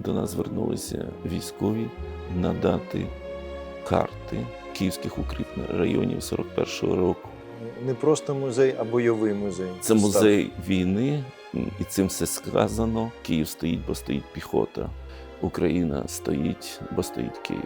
до нас звернулися військові надати карти київських укріпних районів 41-го року. Не просто музей, а бойовий музей. Це музей війни, і цим все сказано. Київ стоїть, бо стоїть піхота. Україна стоїть, бо стоїть Київ.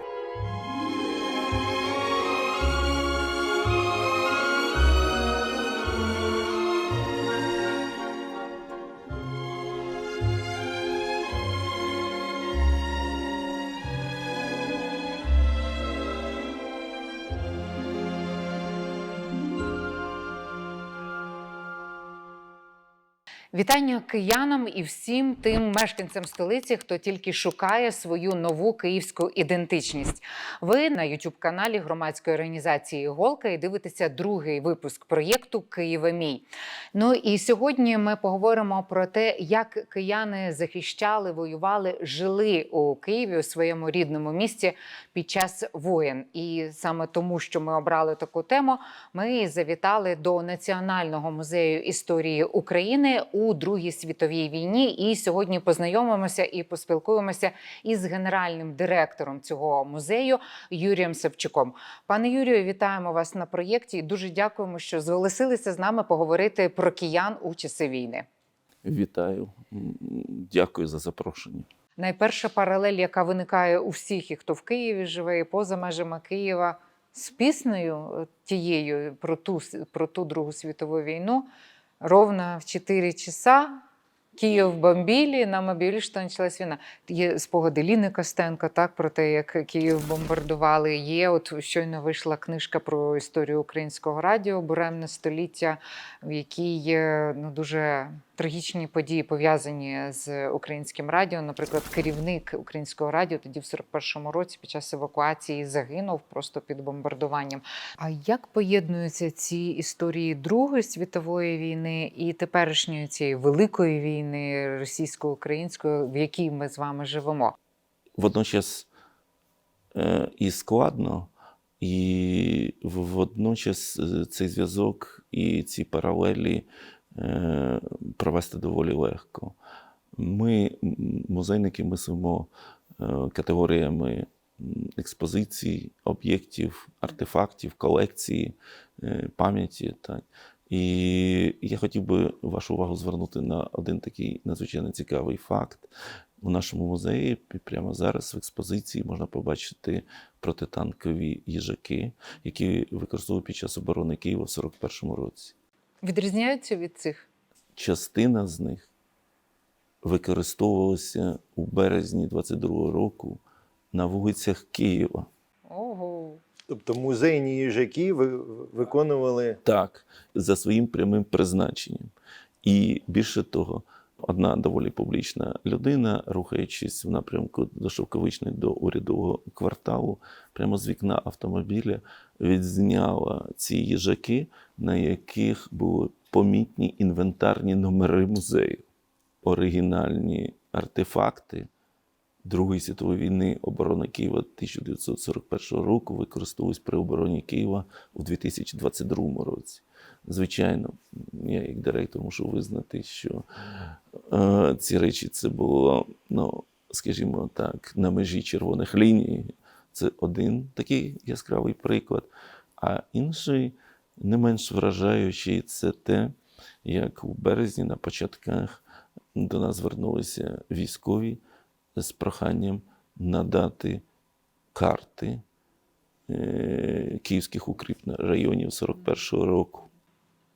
Вітання киянам і всім тим мешканцям столиці, хто тільки шукає свою нову київську ідентичність. Ви на youtube каналі громадської організації Голка і дивитеся другий випуск проєкту Києве мій. Ну і сьогодні ми поговоримо про те, як кияни захищали, воювали, жили у Києві у своєму рідному місті під час воєн. І саме тому, що ми обрали таку тему, ми завітали до Національного музею історії України у Другій світовій війні. І сьогодні познайомимося і поспілкуємося із генеральним директором цього музею Юрієм Савчуком. Пане Юрію, вітаємо вас на проєкті. і Дуже дякуємо, що зголосилися з нами поговорити про киян у часи війни. Вітаю, дякую за запрошення. Найперша паралель, яка виникає у всіх, і хто в Києві живе, і поза межами Києва, з піснею тією про ту, про ту Другу світову війну, ровно в 4 часа Київ бомбілі, на об'явили, що почалась війна. Є спогади Ліни Костенко, так, про те, як Київ бомбардували. Є, от щойно вийшла книжка про історію українського радіо Буремне століття, в якій ну, дуже трагічні події пов'язані з українським радіо. Наприклад, керівник українського радіо тоді в 41-му році під час евакуації загинув просто під бомбардуванням. А як поєднуються ці історії Другої світової війни і теперішньої цієї великої війни російсько-української, в якій ми з вами живемо? Водночас е, і складно, і водночас е, цей зв'язок і ці паралелі провести доволі легко. Ми, музейники, мислимо е, категоріями експозицій, об'єктів, артефактів, колекції, е, пам'яті. І я хотів би вашу увагу звернути на один такий надзвичайно цікавий факт. У нашому музеї прямо зараз в експозиції можна побачити протитанкові їжаки, які використовували під час оборони Києва в 41-му році. Відрізняються від цих? Частина з них використовувалася у березні 22-го року на вулицях Києва. Ого. Тобто музейні їжаки виконували Так, за своїм прямим призначенням. І більше того, одна доволі публічна людина, рухаючись в напрямку до Шовковичної, до урядового кварталу, прямо з вікна автомобіля відзняла ці їжаки, на яких були помітні інвентарні номери музею, оригінальні артефакти. Другої світової війни оборони Києва 1941 року використовувались при обороні Києва у 2022 році. Звичайно, я як директор мушу визнати, що е, ці речі це було, ну, скажімо так, на межі червоних ліній. Це один такий яскравий приклад. А інший, не менш вражаючий, це те, як у березні на початках до нас звернулися військові з проханням надати карти е, київських укріпних районів 41-го року.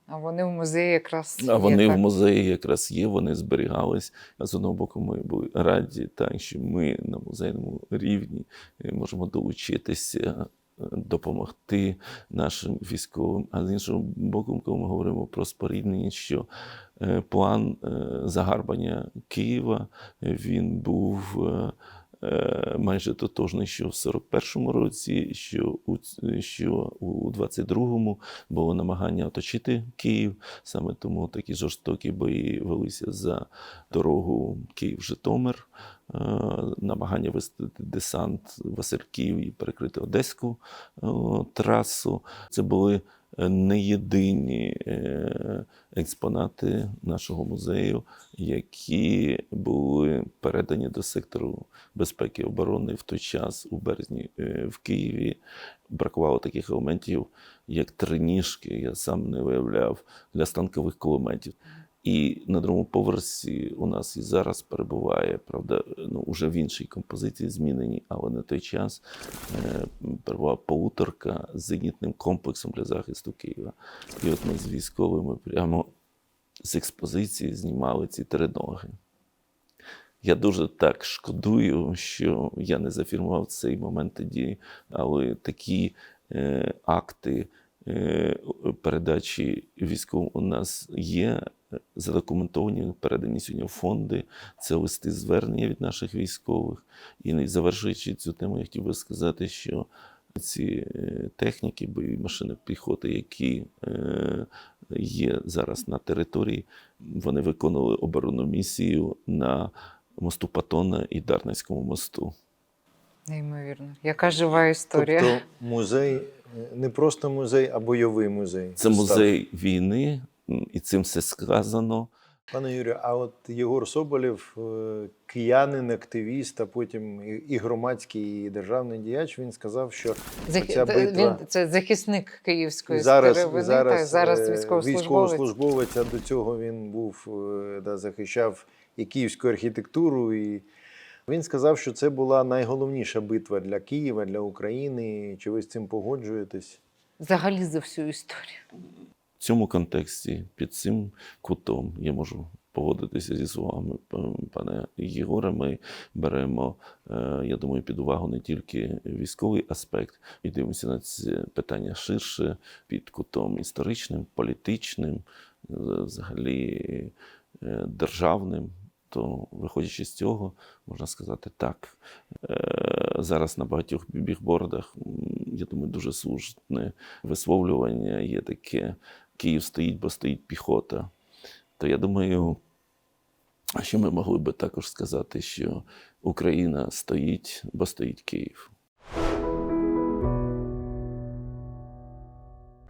А вони в музеї якраз є. А вони в музеї якраз є, вони зберігались. А з одного боку, ми були раді, так, що ми на музейному рівні е, можемо долучитися, е, допомогти нашим військовим. А з іншого боку, коли ми говоримо про споріднення, що е, план загарбання Києва він був. Е, Майже тотожний, що в 41-му році, що у, що у 22-му було намагання оточити Київ. Саме тому такі жорстокі бої велися за дорогу Київ-Житомир, е, намагання вести десант Васильків і перекрити Одеську е, трасу. Це були не єдині е, експонати нашого музею, які були передані до сектору безпеки і оборони в той час у березні е, в Києві. Бракувало таких елементів, як триніжки, я сам не виявляв для станкових кулеметів. І на другому поверсі у нас і зараз перебуває, правда, ну уже в іншій композиції змінені, але на той час е, перебувала полуторка з зенітним комплексом для захисту Києва. І от ми з військовими прямо з експозиції знімали ці триноги. Я дуже так шкодую, що я не зафільмував цей момент тоді, але такі е, акти е, передачі військовим у нас є задокументовані, передані сьогодні в фонди. Це листи звернення від наших військових. І не завершуючи цю тему, я хотів би сказати, що ці е, техніки, бойові машини піхоти, які е, є зараз на території, вони виконували оборонну місію на мосту Патона і Дарницькому мосту. Неймовірно. Яка жива історія. Тобто музей е, не просто музей, а бойовий музей. Це музей війни, і цим все сказано. Пане Юрію, а от Єгор Соболєв, е, киянин, активіст, а потім і- громадський, і державний діяч, він сказав, що Захи... Оця битва- Він це захисник київської зараз, старовини, зараз, та, зараз е, військовослужбовець. військовослужбовець, а до цього він був е, да, захищав і київську архітектуру. І він сказав, що це була найголовніша битва для Києва, для України. Чи ви з цим погоджуєтесь? Взагалі за всю історію. Цьому контексті, під цим кутом, я можу погодитися зі словами пане Єгора. Ми беремо, е, я думаю, під увагу не тільки військовий аспект, і дивимося на це питання ширше, під кутом історичним, політичним, е, взагалі е, державним. То, виходячи з цього, можна сказати так. Зараз на багатьох бігбордах, я думаю, дуже слушне висловлювання є таке: Київ стоїть, бо стоїть піхота. То я думаю, що ми могли би також сказати, що Україна стоїть, бо стоїть Київ.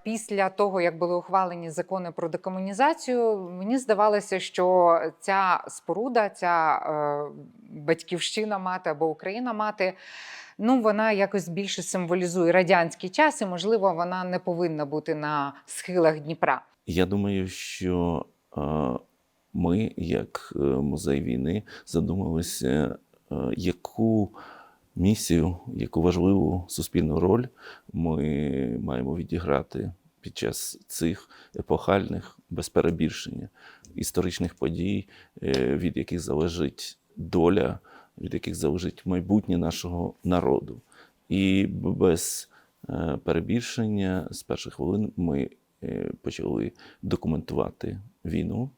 Після того, як були ухвалені закони про декомунізацію, мені здавалося, що ця споруда, ця е, батьківщина мати або Україна мати, ну вона якось більше символізує радянський час, і можливо, вона не повинна бути на схилах Дніпра. Я думаю, що е, ми, як е, музей війни, задумалися, яку місію, яку важливу суспільну роль ми маємо відіграти під час цих епохальних, без перебільшення, історичних подій, е, від яких залежить доля, від яких залежить майбутнє нашого народу. І без е, перебільшення з перших хвилин ми е, почали документувати війну.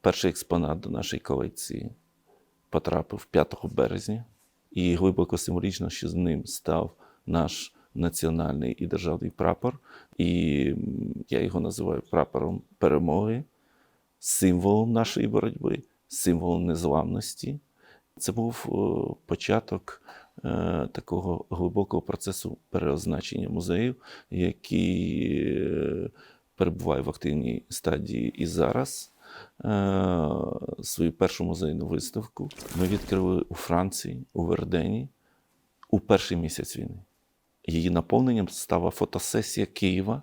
Перший експонат до нашої колекції потрапив 5 березня, і глибоко символічно, що з ним став наш національний і державний прапор. І я його називаю прапором перемоги, символом нашої боротьби, символом незламності. Це був о, початок е, такого глибокого процесу переозначення музею, який е, перебуває в активній стадії і зараз. Е, свою першу музейну виставку ми відкрили у Франції, у Вердені, у перший місяць війни. Її наповненням стала фотосесія Києва,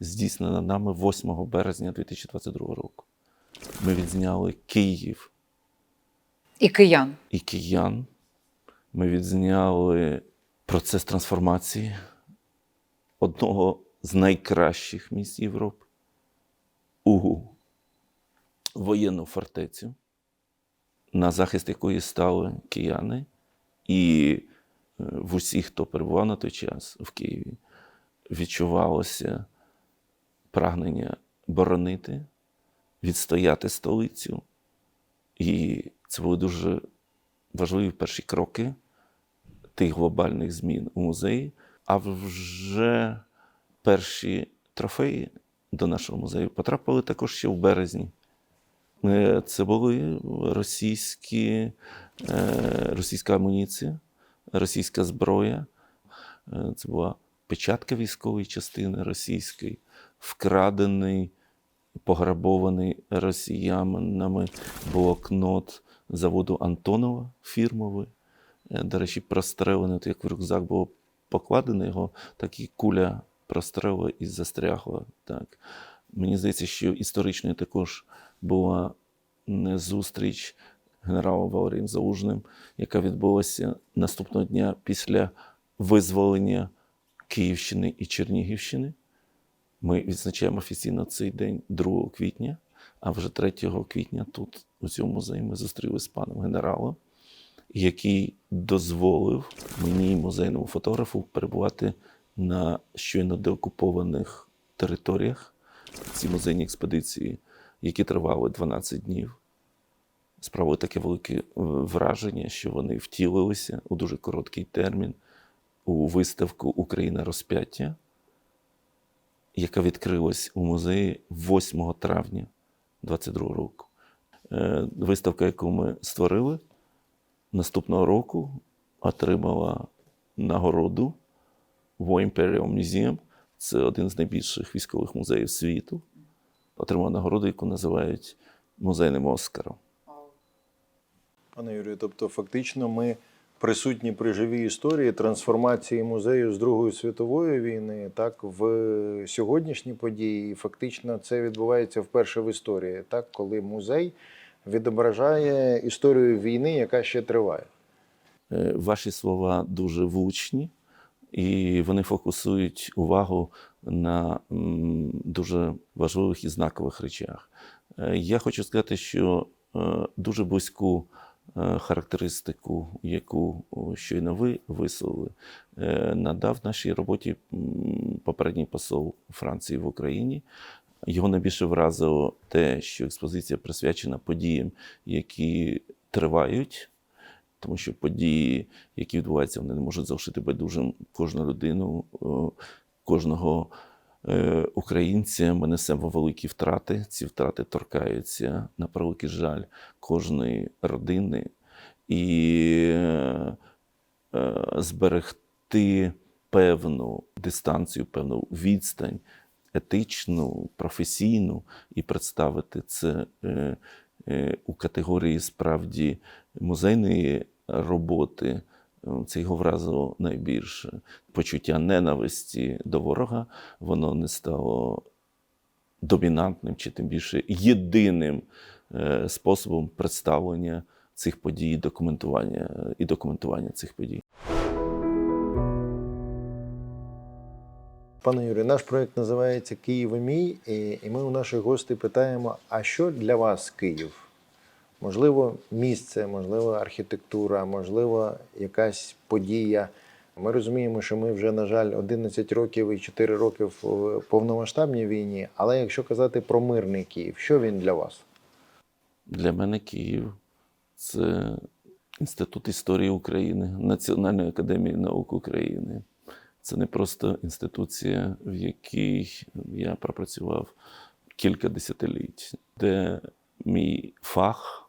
здійснена нами 8 березня 2022 року. Ми відзняли Київ І киян. і киян. Ми відзняли процес трансформації одного з найкращих місць Європи у воєнну фортецю, на захист якої стали кияни, і е, в усіх, хто перебував на той час в Києві, відчувалося прагнення боронити, відстояти столицю. І це були дуже важливі перші кроки тих глобальних змін у музеї. А вже перші трофеї до нашого музею потрапили також ще в березні. Е, Це були російські, е, російська амуніція, російська зброя. Е, Це була печатка військової частини російської, вкрадений, пограбований росіянами блокнот заводу Антонова фірмовий. До речі, прострелений, от як в рюкзак було покладено його, так і куля прострелила і застрягла. Так. Мені здається, що історичною також була зустріч генерала Валерієм Залужним, яка відбулася наступного дня після визволення Київщини і Чернігівщини. Ми відзначаємо офіційно цей день 2 квітня, а вже 3 квітня тут, у цьому музеї, ми зустрілися з паном генералом, який дозволив мені, музейному фотографу, перебувати на щойно деокупованих територіях. Ці музейні експедиції, які тривали 12 днів, справили таке велике е, враження, що вони втілилися у дуже короткий термін у виставку Україна розп'яття, яка відкрилась у музеї 8 травня 22 року. Е, Виставка, яку ми створили, наступного року отримала нагороду War Imperial Museum. Це один з найбільших військових музеїв світу. Отримала нагороду, яку називають музейним Оскаром. Пане Юрію, тобто фактично ми присутні при живій історії трансформації музею з Другої світової війни, так в сьогоднішні події. І фактично це відбувається вперше в історії, так коли музей відображає історію війни, яка ще триває. Е, Ваші слова дуже влучні, і вони фокусують увагу на дуже важливих і знакових речах. Е, Я хочу сказати, що е, дуже близьку е, характеристику, яку щойно ви висловили, надав нашій роботі попередній посол Франції в Україні. Його найбільше вразило те, що експозиція присвячена подіям, які тривають, тому що події, які відбуваються, вони не можуть залишити байдужим кожну людину, кожного е, українця. Ми несемо великі втрати. Ці втрати торкаються на превеликий жаль кожної родини. І е, е, зберегти певну дистанцію, певну відстань, етичну, професійну, і представити це е, е, у категорії справді музейної роботи. Е, Це його вразило найбільше. Почуття ненависті до ворога, воно не стало домінантним чи тим більше єдиним е, способом представлення цих подій, документування і документування цих подій. Пане Юрію, наш проєкт називається Київ і мій, і ми у наших гостей питаємо: а що для вас Київ? Можливо, місце, можливо, архітектура, можливо, якась подія. Ми розуміємо, що ми вже, на жаль, 11 років і 4 роки в повномасштабній війні. Але якщо казати про мирний Київ, що він для вас? Для мене Київ це Інститут історії України, Національної академії наук України. Це не просто інституція, в якій я пропрацював кілька десятиліть, де мій фах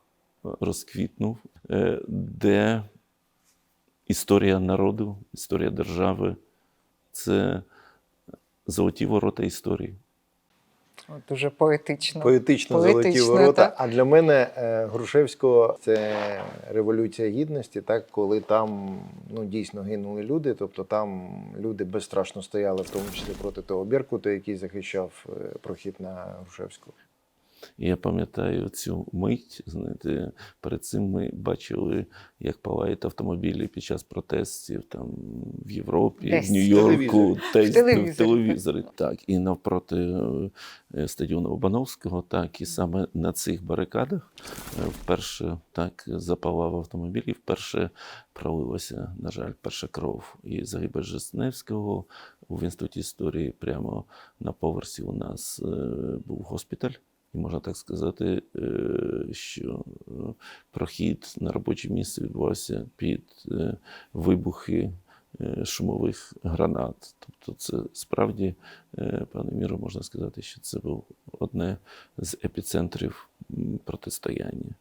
розквітнув, е, де історія народу, історія держави це золоті ворота історії. Дуже поетично. Поетично золоті Поетично, ворота. так. А для мене е, Грушевського це революція гідності, так коли там ну дійсно гинули люди. Тобто там люди безстрашно стояли, в тому числі проти того Беркута, який захищав е, прохід на Грушевську. І я пам'ятаю цю мить. Знаєте, перед цим ми бачили, як палають автомобілі під час протестів там в Європі, Десь. в Нью-Йорку, В телевізорі. Так, і навпроти е, стадіону Лобановського, так, і саме на цих барикадах е, вперше так запалав автомобіль, і вперше пролилася, на жаль, перша кров. І загибель Жесневського в інституті історії прямо на поверсі у нас е, був госпіталь. І можна так сказати, е, що е, прохід на робоче місце відбувався під е, вибухи шумових гранат. Тобто, це справді, пане Міро, можна сказати, що це був одне з епіцентрів протистояння.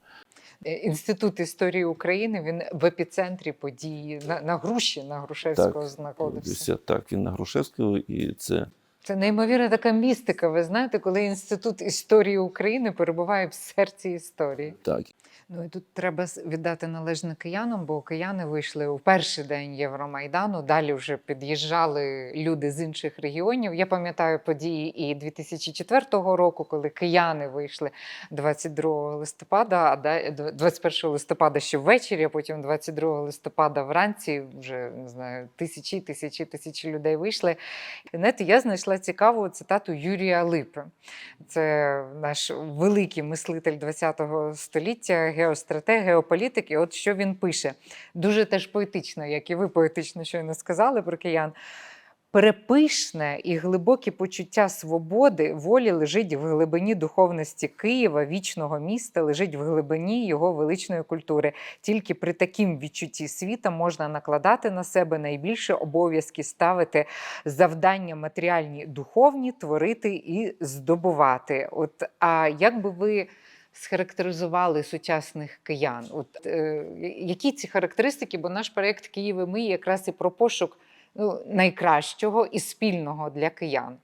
Інститут історії України він в епіцентрі події на, на Груші, на Грушевського знаходився. Так, він на Грушевського, і це Це неймовірна така містика. Ви знаєте, коли інститут історії України перебуває в серці історії. так. Ну і тут треба віддати належне киянам, бо кияни вийшли у перший день Євромайдану. Далі вже під'їжджали люди з інших регіонів. Я пам'ятаю події і 2004 року, коли кияни вийшли 22 листопада, а 21 листопада ще ввечері, а потім 22 листопада вранці вже не знаю, тисячі, тисячі, тисячі людей вийшли. І, знаєте, я знайшла цікаву цитату Юрія Липи. Це наш великий мислитель ХХ століття, геостратег, геополітик. І от що він пише. Дуже теж поетично, як і ви поетично щойно сказали про киян. Перепишне і глибоке почуття свободи, волі лежить в глибині духовності Києва, вічного міста, лежить в глибині його величної культури. Тільки при такім відчутті світа можна накладати на себе найбільше обов'язки, ставити завдання матеріальні, духовні, творити і здобувати. От а як би ви схарактеризували сучасних киян? От е, які ці характеристики? Бо наш проєкт Київ і ми якраз і про пошук ну, найкращого і спільного для киян.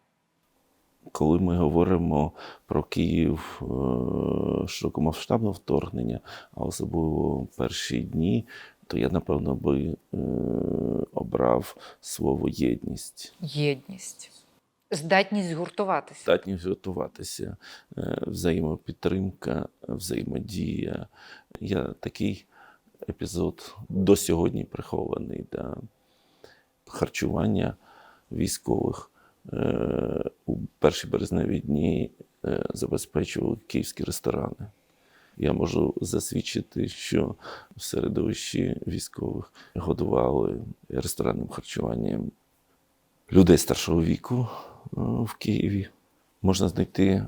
Коли ми говоримо про Київ е, широкомасштабного вторгнення, а особливо перші дні, то я напевно би е, обрав слово єдність. Єдність, здатність згуртуватися. Здатність готуватися, е, взаємопідтримка, взаємодія. Я такий епізод до сьогодні прихований. Да. Харчування військових е, у перші березневі дні е, забезпечували київські ресторани. Я можу засвідчити, що в середовищі військових годували ресторанним харчуванням людей старшого віку в Києві. Можна знайти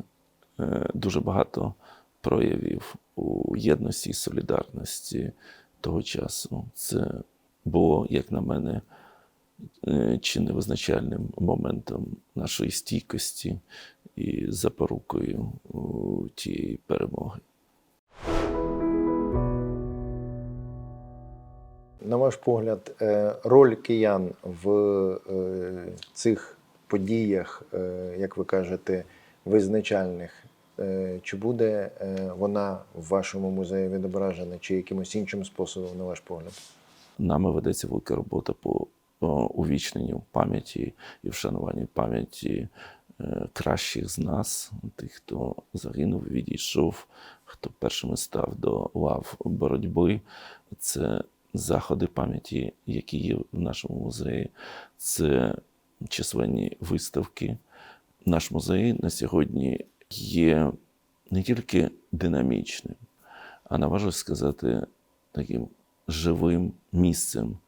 е, дуже багато проявів у єдності і солідарності того часу. Це було, як на мене, е, чи не визначальним моментом нашої стійкості і запорукою тієї перемоги. На ваш погляд, е, роль киян в е, цих подіях, е, як ви кажете, визначальних, е, чи буде е, вона в вашому музеї відображена, чи якимось іншим способом, на ваш погляд? Нами ведеться велика робота по увічненню пам'яті і вшануванню пам'яті кращих з нас, тих, хто загинув, відійшов, хто першими став до лав боротьби. Це заходи пам'яті, які є в нашому музеї. Це численні виставки. Наш музей на сьогодні є не тільки динамічним, а наважу сказати, таким живим місцем,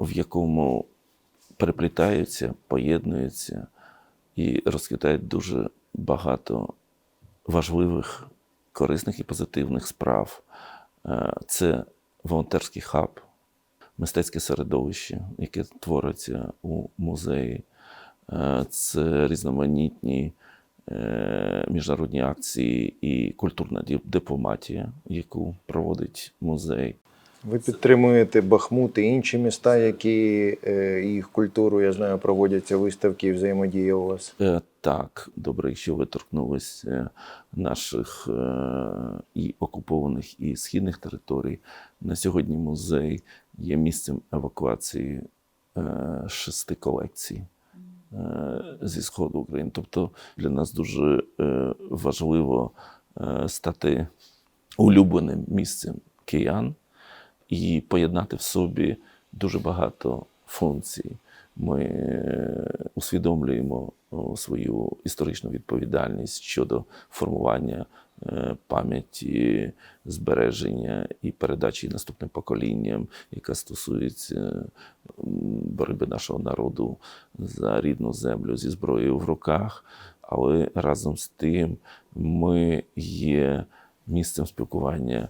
в якому переплітаються, поєднуються і розквітають дуже багато важливих, корисних і позитивних справ. Е, Це волонтерський хаб, мистецьке середовище, яке твориться у музеї. Е, Це різноманітні е, міжнародні акції і культурна дипломатія, яку проводить музей. Ви підтримуєте Бахмут і інші міста, які е, їх культуру, я знаю, проводяться виставки і взаємодія у вас. Е, Так, добре, що ви торкнулися наших е, і окупованих, і східних територій. На сьогодні музей є місцем евакуації е, шести колекцій е, зі сходу України. Тобто для нас дуже е, важливо е, стати улюбленим місцем киян і поєднати в собі дуже багато функцій. Ми е, усвідомлюємо свою історичну відповідальність щодо формування е, пам'яті, збереження і передачі наступним поколінням, яка стосується боротьби нашого народу за рідну землю зі зброєю в руках. Але разом з тим ми є місцем спілкування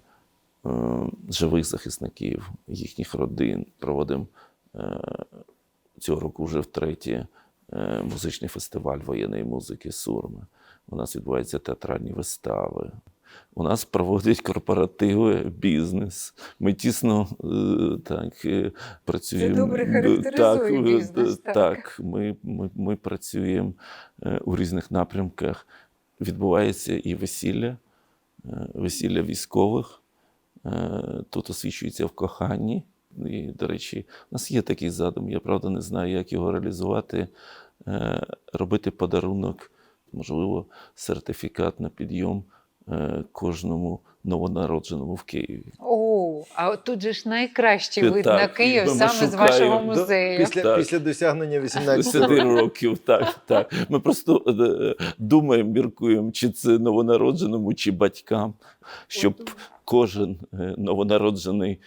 живих захисників, їхніх родин. Проводимо е, цього року вже втретє е, музичний фестиваль воєнної музики Сурми. У нас відбуваються театральні вистави. У нас проводять корпоративи, бізнес. Ми тісно е, так, е, працюємо. добре характеризує е, бізнес, так. Так, ми, ми, ми працюємо е, у різних напрямках. Відбувається і весілля, е, весілля військових. Е, Тут освічується в коханні. І, до речі, у нас є такий задум. Я правда не знаю, як його реалізувати. Е, Робити подарунок, можливо, сертифікат на підйом е, кожному новонародженому в Києві. О, а от тут же ж найкращий вид так, на Київ саме з шукаємо, вашого да, музею. Після, Так. після досягнення 18 10 років. років, так, так. Ми просто е, думаємо, міркуємо, чи це новонародженому, чи батькам, щоб кожен е, новонароджений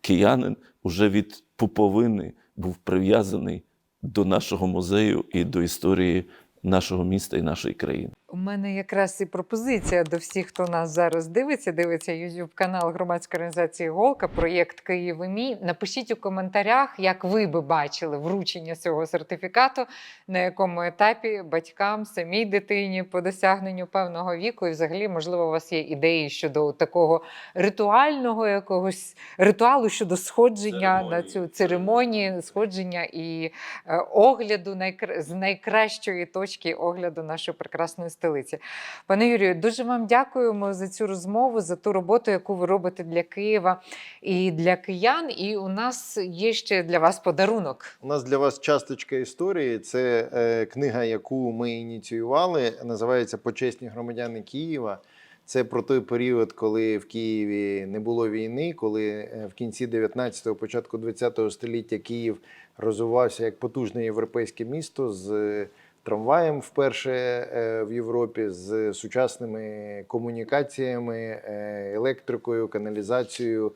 киянин уже від пуповини був прив'язаний до нашого музею і до історії нашого міста і нашої країни. У мене якраз і пропозиція до всіх, хто нас зараз дивиться. Дивиться youtube канал громадської організації Голка, проєкт Київ і мій. Напишіть у коментарях, як ви би бачили вручення цього сертифікату, на якому етапі батькам, самій дитині по досягненню певного віку. І взагалі, можливо, у вас є ідеї щодо такого ритуального якогось ритуалу щодо сходження на цю церемонію, сходження і е, огляду найкра... з найкращої точки огляду нашої прекрасної столиці. Пане Юрію, дуже вам дякуємо за цю розмову, за ту роботу, яку ви робите для Києва і для киян. І у нас є ще для вас подарунок. У нас для вас часточка історії. Це е, книга, яку ми ініціювали. Називається Почесні громадяни Києва. Це про той період, коли в Києві не було війни, коли е, в кінці 19-го, початку 20-го століття Київ розвивався як потужне європейське місто з трамваєм вперше е, в Європі, з сучасними комунікаціями, е, електрикою, каналізацією.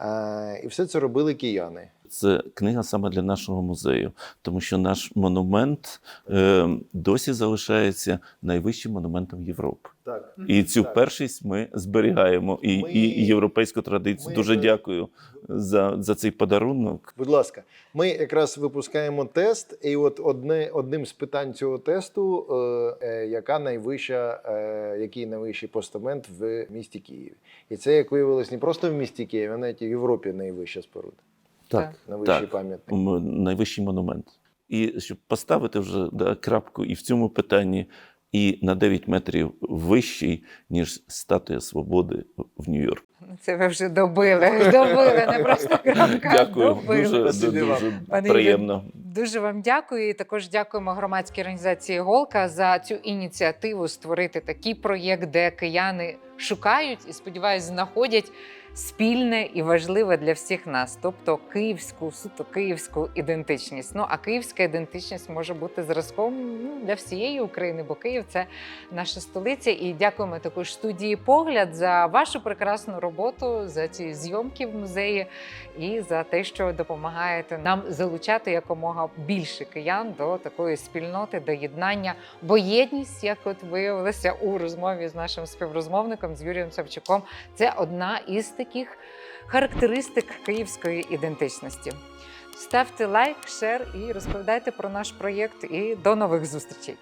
Е, І все це робили кияни. Це книга саме для нашого музею, тому що наш монумент е, досі залишається найвищим монументом Європи. Так. І цю Так. першість ми зберігаємо і, Ми- і, європейську традицію. ми Дуже якраз- дякую за, за цей подарунок. Будь ласка, ми якраз випускаємо тест, і от одне одним з питань цього тесту, е, е, яка найвища, е, який найвищий постамент в місті Києві. І це, як виявилось, не просто в місті Києві, а навіть в Європі найвища споруда, Так, найвищий так. пам'ятник. Найвищий монумент. І щоб поставити вже да, крапку і в цьому питанні, і на 9 метрів вищий, ніж статуя свободи в Нью-Йорку. Це ви вже добили. Добили, не просто крапка. Дякую, добили. дуже, вам. дуже Пане приємно. Дуже вам дякую. І також дякуємо громадській організації Голка за цю ініціативу створити такий проєкт, де кияни шукають і сподіваюсь, знаходять спільне і важливе для всіх нас, тобто київську, суто київську ідентичність. Ну а київська ідентичність може бути зразком ну, для всієї України, бо Київ це наша столиця. І дякуємо також студії Погляд за вашу прекрасну роботу, за ці зйомки в музеї і за те, що допомагаєте нам залучати якомога більше киян до такої спільноти, до єднання. Бо єдність, як от виявилося у розмові з нашим співрозмовником з Юрієм Савчуком, це одна із таких характеристик київської ідентичності. Ставте лайк, шер і розповідайте про наш проєкт. І до нових зустрічей.